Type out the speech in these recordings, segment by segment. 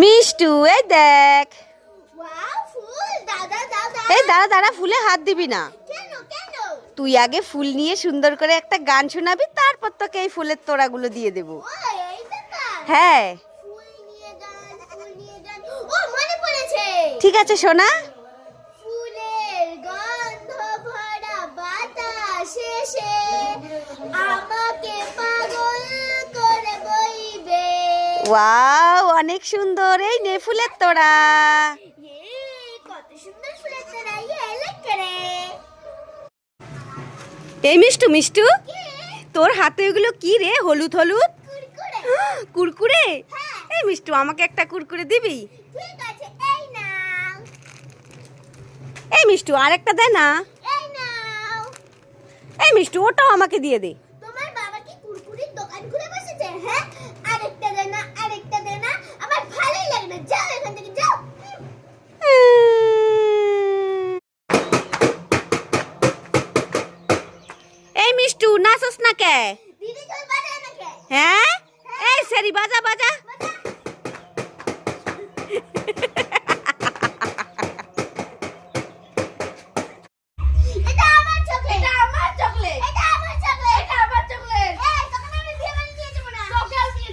মিষ্টু এই দেখ। ওয়াও দাদা দাদা। এই দাঁড়া দাঁড়া ফুলে হাত দিবি না। তুই আগে ফুল নিয়ে সুন্দর করে একটা গান শোনাবি তারপর তোকে এই ফুলের তোড়াগুলো দিয়ে দেবো। হ্যাঁ। ঠিক আছে আমাকে পাগল করে বইবে। ওয়াও। অনেক সুন্দর এই নে ফুলের তোড়া। কত সুন্দর ফুলের তোরা এই মিষ্টু মিষ্টু তোর হাতে ওগুলো কি রে? হলুদ হলুদ? কুরকুরে? হ্যাঁ। এই মিষ্টু আমাকে একটা কুরকুরে দিবি? এই মিষ্টু আরেকটা দে না। এই মিষ্টু ওটাও আমাকে দিয়ে দে।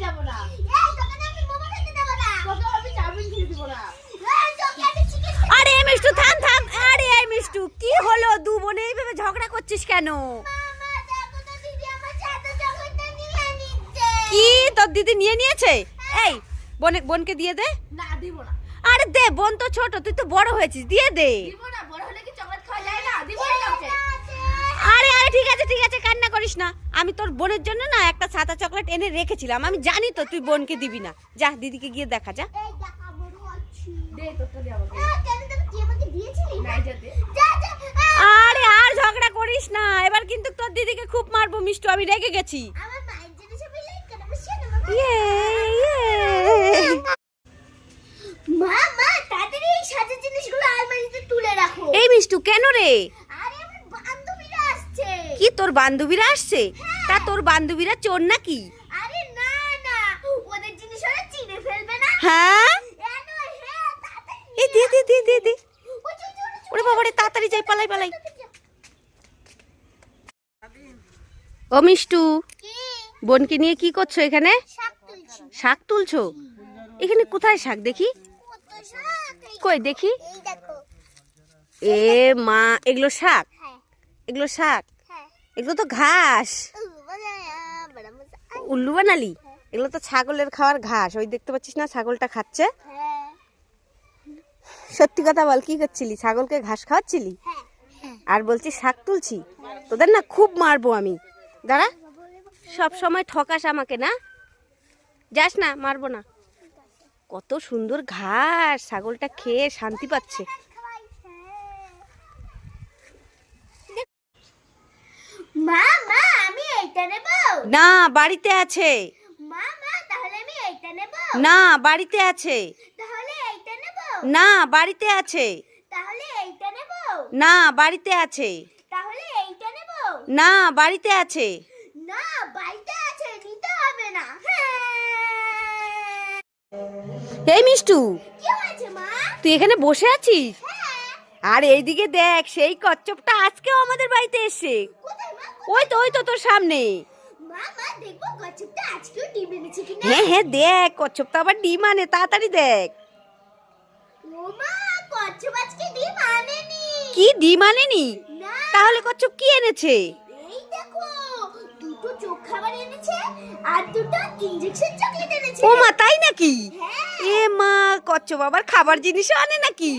দেব না। এই তোকে আমি চিকেন আরে মিষ্টু থাম থাম। আরে মিষ্টু কি হলো? দু বোনে এইভাবে ঝগড়া করছিস কেন? কি তোর দিদি নিয়ে নিয়েছে? এই বোনে বোনকে দিয়ে দে। না দিব না। আরে দে বোন তো ছোট তুই তো বড় হয়েছিস দিয়ে দে। দিব না বড় হলে কি চকলেট খাওয়া যায় না? দিব না আরে আরে ঠিক আছে ঠিক আছে কান্না করিস না। আমি তোর বোনের জন্য না একটা সাদা চকলেট এনে রেখেছিলাম। আমি জানি তো তুই বোনকে দিবি না। যা দিদিকে গিয়ে দেখা যা। আরে আর ঝগড়া করিস না। এবার কিন্তু তোর দিদিকে খুব মারবো মিষ্টু আমি রেগে গেছি। মা মা তাড়াতাড়ি এই সাজের জিনিসগুলো আলমারিতে তুলে রাখো। এই মিষ্টু কেন রে? আরে আমার বান্ধবীরা আসছে। কি তোর বান্ধবীরা আসছে? তা তোর বান্ধবীরা চোর নাকি? আরে না না। ওদের জিনিস ওরা চিনে ফেলবে না। হ্যাঁ? হ্যাঁ, এই দে দে দে দে দে। ওই যে, ওই যে, ওই যে, ওরে তাড়াতাড়ি যাই পালাই পালাই। ও মিষ্টু বোনকে নিয়ে কি করছ এখানে? শাক তুলছি? এখানে কোথায় শাক দেখি? কই দেখি? এ মা, এগুলো শাক? এগুলো শাক? এগুলো তো ঘাস। উল্লু বানালি? এগুলো তো ছাগলের খাওয়ার ঘাস। ওই দেখতে পাচ্ছিস না, ছাগলটা খাচ্ছে? সত্যি কথা বল, কি করছিলি? ছাগলকে ঘাস খাওয়াচ্ছিলি? আর বলছি, শাক তুলছি? তোদের না খুব মারবো আমি। দাঁড়া, সব সময় ঠকাস আমাকে, না? যাস না মারবো না। কত সুন্দর ঘাস ছাগলটা খেয়ে শান্তি পাচ্ছে। মা মা আমি এইটা নেব। না বাড়িতে আছে। মা মা তাহলে আমি এইটা নেব। না বাড়িতে আছে। তাহলে এইটা নেব। না বাড়িতে আছে। তাহলে এইটা নেব। না বাড়িতে আছে। তাহলে এইটা নেব। না বাড়িতে আছে। না বাড়িতে আছে নিতে হবে না হ্যাঁ এই মিষ্টু তুই এখানে বসে আছিস? হ্যাঁ। আর এইদিকে দেখ সেই কচ্ছপটা আজকেও আমাদের বাড়িতে মা? ওই তো ওই তো তোর সামনে। কচ্ছপটা হ্যাঁ হ্যাঁ দেখ কচ্ছপ তো আবার ডিম আনে তাড়াতাড়ি দেখ। কি ডিম আনেনি? তাহলে কচ্ছপ কি এনেছে? খাবার এনেছে আর দুটো ইনজেকশন চকলেট এনেছে। ও মা তাই নাকি? হ্যাঁ। এ মা খাবার জিনিসও আনে নাকি?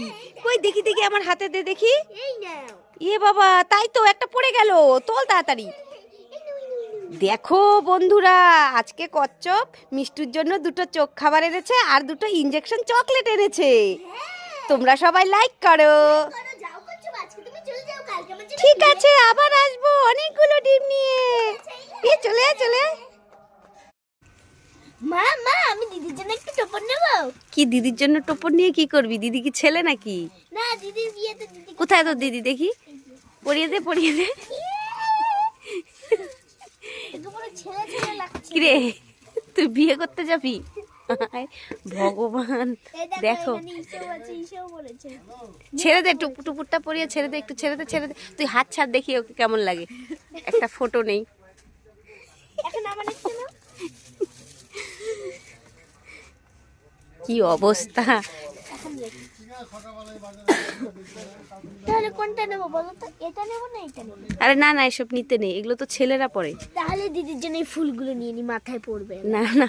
কই দেখি দেখি আমার হাতে দে দেখি। এই নাও। এ বাবা তাই তো একটা পড়ে গেল। তোল তাড়াতাড়ি। দেখো বন্ধুরা আজকে কচ্ছপ মিষ্টুর জন্য দুটো চোখ খাবার এনেছে আর দুটো ইঞ্জেকশন চকলেট এনেছে। হ্যাঁ। তোমরা সবাই লাইক করো। ঠিক আছে আবার আসব। অনেকগুলো চলে। মা মা আমি দিদির জন্য একটু টোপর নেব? কি দিদির জন্য টোপর নিয়ে কি করবি? দিদি কি ছেলে নাকি? না দিদির বিয়েতে দিদি কোথায় তোর দিদি? দেখি। পরিয়ে দে পরিয়ে দে। কিরে তুই বিয়ে করতে যাবি? ভগবান। দেখো ছেড়ে দে টুপ টুপুরটা পরিয়ে ছেড়ে দে একটু ছেড়ে দে ছেড়ে দে। তুই হাত ছাড় দেখি ওকে কেমন লাগে। একটা ফটো নেই এখন আমার একটা না কি অবস্থা? তাহলে কোনটা নেব বলো তো? এটা নেব না এটা নেব? আরে না না এসব নিতে নেই। এগুলো তো ছেলেরা পরে তাহলে দিদির জন্য এই ফুলগুলো নিয়ে নি মাথায় পড়বে। না না।